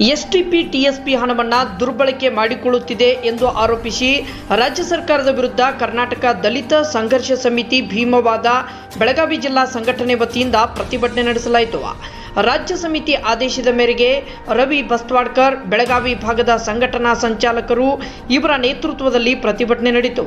STP, TSP ಹಣವನ್ನು ದುರ್ಬಳಕೆ ಮಾಡಿಕೊಳ್ಳುತ್ತಿದೆ ಎಂದು ಆರೋಪಿಸಿ ರಾಜ್ಯ ಸರ್ಕಾರದ ವಿರುದ್ಧ ಕರ್ನಾಟಕ ದಲಿತ ಸಂಘರ್ಷ ಸಮಿತಿ ಭೀಮವಾದ ಬೆಳಗಾವಿ ಜಿಲ್ಲಾ ಸಂಘಟನೆ ವತಿಯಿಂದ ಪ್ರತಿಭಟನೆ ನಡೆಸಲಾಯಿತು. ರಾಜ್ಯ ಸಮಿತಿ ಆದೇಶದ ಮೇರೆಗೆ ರವಿ ಬಸ್ತ್ವಾಡ್ಕರ್ ಬೆಳಗಾವಿ ಭಾಗದ ಸಂಘಟನಾ ಸಂಚಾಲಕರು ಇವರ ನೇತೃತ್ವದಲ್ಲಿ ಪ್ರತಿಭಟನೆ ನಡೆಯಿತು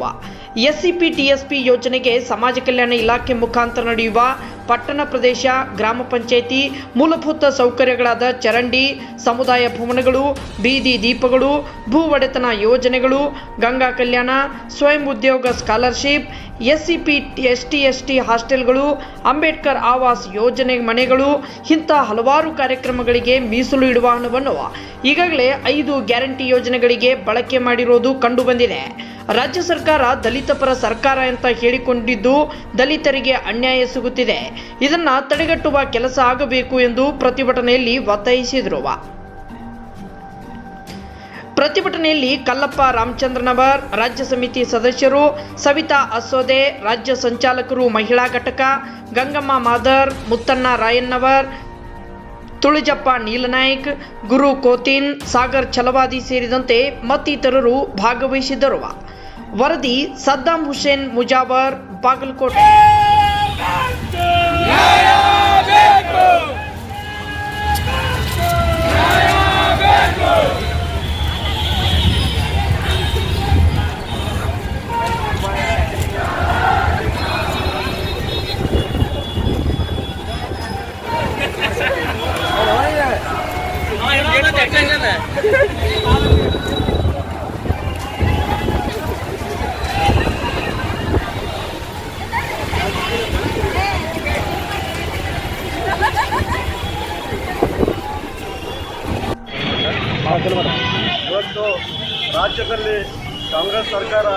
ಎಸ್ಸಿಪಿ, ಟಿಎಸ್ಪಿ ಯೋಜನೆಗೆ ಸಮಾಜ ಕಲ್ಯಾಣ ಇಲಾಖೆ ಮುಖಾಂತರ ನಡೆಯುವ ಪಟ್ಟಣ ಪ್ರದೇಶ, ಗ್ರಾಮ ಪಂಚಾಯಿತಿ, ಮೂಲಭೂತ ಸೌಕರ್ಯಗಳಾದ ಚರಂಡಿ, ಸಮುದಾಯ ಭವನಗಳು, ಬೀದಿ ದೀಪಗಳು, ಭೂ ಒಡೆತನ ಯೋಜನೆಗಳು, ಗಂಗಾ ಕಲ್ಯಾಣ, ಸ್ವಯಂ ಉದ್ಯೋಗ scholarship SCP S T S T ಹಾಸ್ಟೆಲ್ಗಳು, Ambedkar Awas ಯೋಜನೆ ಮನೆಗಳು, ಇಂಥ ಹಲವಾರು ಕಾರ್ಯಕ್ರಮಗಳಿಗೆ ಮೀಸಲು ಇಡುವ ಹಣವನ್ನು ಈಗಾಗಲೇ ಐದು ಗ್ಯಾರಂಟಿ ಯೋಜನೆಗಳಿಗೆ ಬಳಕೆ ಮಾಡಿರೋದು ಕಂಡುಬಂದಿದೆ ರಾಜ್ಯ ಸರ್ಕಾರ ದಲಿತ ಪರ ಸರ್ಕಾರ ಅಂತ ಹೇಳಿಕೊಂಡಿದ್ದು ದಲಿತರಿಗೆ ಅನ್ಯಾಯ ಸಿಗುತ್ತಿದೆ. ಇದನ್ನು ತಡೆಗಟ್ಟುವ ಕೆಲಸ ಆಗಬೇಕು ಎಂದು ಪ್ರತಿಭಟನೆಯಲ್ಲಿ ಒತ್ತಾಯಿಸಿದರು ಪ್ರತಿಭಟನೆಯಲ್ಲಿ ಕಲ್ಲಪ್ಪ ರಾಮಚಂದ್ರನವರ್, ರಾಜ್ಯ ಸಮಿತಿ ಸದಸ್ಯರು ಸವಿತಾ ಅಸೋದೆ, ರಾಜ್ಯ ಸಂಚಾಲಕರು ಮಹಿಳಾ ಘಟಕ, ಗಂಗಮ್ಮ ಮಾದರ್, ಮುತ್ತಣ್ಣ ರಾಯಣ್ಣವರ್, ತುಳುಜಪ್ಪ ನೀಲನಾಯ್ಕ್, ಗುರು ಕೋತಿನ್, ಸಾಗರ್ ಛಲವಾದಿ ಸೇರಿದಂತೆ ಮತ್ತಿತರರು ಭಾಗವಹಿಸಿದ್ದರು ವರದಿ ಸದ್ದಾಂ ಹುಸೇನ್ ಮುಜಾವರ್ ಬಾಗಲಕೋಟೆ ಇವತ್ತು ರಾಜ್ಯದಲ್ಲಿ ಕಾಂಗ್ರೆಸ್ ಸರ್ಕಾರ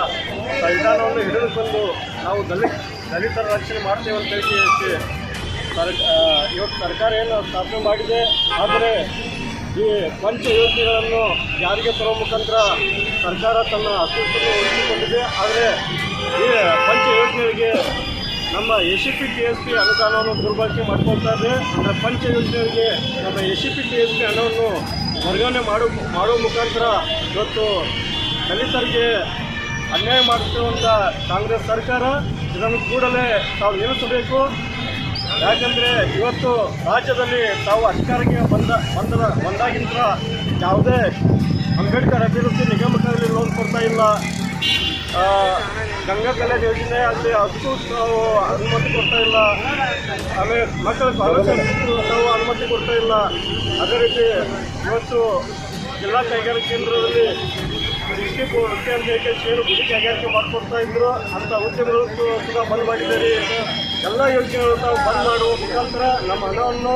ಸಂವಿಧಾನವನ್ನು ಹಿಡಿದುಕೊಂಡು ನಾವು ದಲಿತ ದಲಿತರ ರಕ್ಷಣೆ ಮಾಡ್ತೇವೆ ಅಂತ ಹೇಳಿ ಸರ್ ಇವತ್ತು ಸರ್ಕಾರ ಏನು ಸ್ಥಾಪನೆ ಮಾಡಿದೆ, ಆದರೆ ಈ ಪಂಚ ಯೋಜನೆಗಳನ್ನು ಜಾರಿಗೆ ತರುವ ಮುಖಾಂತರ ಸರ್ಕಾರ ತನ್ನ ಅಸ್ತಿತ್ವವನ್ನು ಉಳಿಸಿಕೊಂಡಿದೆ. ಆದರೆ ಈ ಪಂಚ ಯೋಜನೆಗಳಿಗೆ ನಮ್ಮ S C P T S P ಅನುದಾನವನ್ನು ದುರ್ಬಳಕೆ ಮಾಡ್ಕೊಳ್ತಾ ಇದೆ. ಅಂದರೆ ಪಂಚ ಯೋಜನೆಗಳಿಗೆ ನಮ್ಮ S C P T S P ಹಣವನ್ನು ವರ್ಗಾವಣೆ ಮಾಡೋ ಮಾಡುವ ಮುಖಾಂತರ ಇವತ್ತು ದಲಿತರಿಗೆ ಅನ್ಯಾಯ ಮಾಡುತ್ತಿರುವಂಥ ಕಾಂಗ್ರೆಸ್ ಸರ್ಕಾರ ಇದನ್ನು ಕೂಡಲೇ ತಾವು ನಿಲ್ಲಿಸಬೇಕು. ಯಾಕಂದರೆ ಇವತ್ತು ರಾಜ್ಯದಲ್ಲಿ ತಾವು ಅಧಿಕಾರಕ್ಕೆ ಬಂದ ಬಂದ ಬಂದಾಗಿಂದ ಯಾವುದೇ ಅಂಬೇಡ್ಕರ್ ಅಭಿವೃದ್ಧಿ ನಿಗಮಗಳಲ್ಲಿ ಲೋನ್ ಕೊಡ್ತಾ ಇಲ್ಲ. ಗಂಗಾ ಕಲ್ಯಾಣ ಯೋಜನೆ ಅಲ್ಲಿ ಅದಕ್ಕೂ ನಾವು ಅನುಮತಿ ಕೊಡ್ತಾ ಇಲ್ಲ. ಆಮೇಲೆ ಮಕ್ಕಳ ನಾವು ಅನುಮತಿ ಕೊಡ್ತಾ ಇಲ್ಲ. ಅದೇ ರೀತಿ ಇವತ್ತು ಜಿಲ್ಲಾ ಕೈಗಾರಿಕಾ ಕೇಂದ್ರದಲ್ಲಿ ಪೂರ್ವ ಅಂತ ಹೇಳಿ ಸೇರು ಕೃಷಿ ಕೈಗಾರಿಕೆ ಮಾಡಿಕೊಡ್ತಾ ಇದ್ರು. ಅಂಥ ಉದ್ಯಮಗಳು ಕೂಡ ಬಂದ್ ಮಾಡಿದ್ದಾರೆ. ಎಲ್ಲ ಯೋಜನೆಗಳು ತಾವು ಬಂದ್ ಮಾಡುವ ಮುಖಾಂತರ ನಮ್ಮ ಹಣವನ್ನು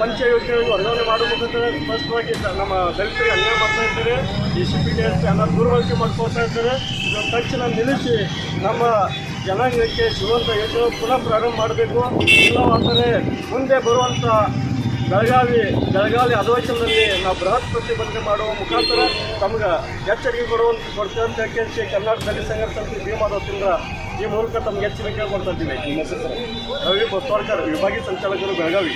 ಪಂಚ ವರ್ಗಾವಣೆ ಮಾಡುವ ಮುಖಾಂತರ ಸ್ಪಷ್ಟವಾಗಿ ನಮ್ಮ ದಲಿತರಿಗೆ ಅನ್ಯಾಯ ಮಾಡ್ತಾ ಇದ್ದಾರೆ. ಈ ಎಸ್ ಹಣ ದುರ್ಬಳಕೆ ಮಾಡ್ಕೊಳ್ತಾ ಇದ್ದಾರೆ. ಇದನ್ನು ತಕ್ಷಣ ನಿಲ್ಲಿಸಿ ನಮ್ಮ ಜನಾಂಗಕ್ಕೆ ಸಿಗುವಂಥ ಯೋಜನೆ ಪುನಃ ಪ್ರಾರಂಭ ಮಾಡಬೇಕು. ಇಲ್ಲವಾದರೆ ಮುಂದೆ ಬರುವಂಥ ಬೆಳಗಾವಿ ಬೆಳಗಾವಿ ಅಧಿವೇಶನದಲ್ಲಿ ನಾವು ಬೃಹತ್ ಪ್ರತಿಭಟನೆ ಮಾಡುವ ಮುಖಾಂತರ ತಮ್ಗೆ ಎಚ್ಚರಿಕೆ ಕೊಡುವಂತ ಕೊಡ್ತೇವಂತ ಅಂತ ಕೇಳಿಸಿ ಕರ್ನಾಟಕ ದಲಿತ ಸಂಘರ್ಷ ಸಮಿತಿ ಭೀಮಾದ ವತಿಯಿಂದ ಈ ಮೂಲಕ ತಮ್ಗೆ ಎಚ್ಚರಿಕೆ ಕೊಡ್ತಾ ಇದ್ದೀನಿ ರವಿ ಬಸ್ವಾರ್ಕರ್ ವಿಭಾಗೀಯ ಸಂಚಾಲಕರು ಬೆಳಗಾವಿ.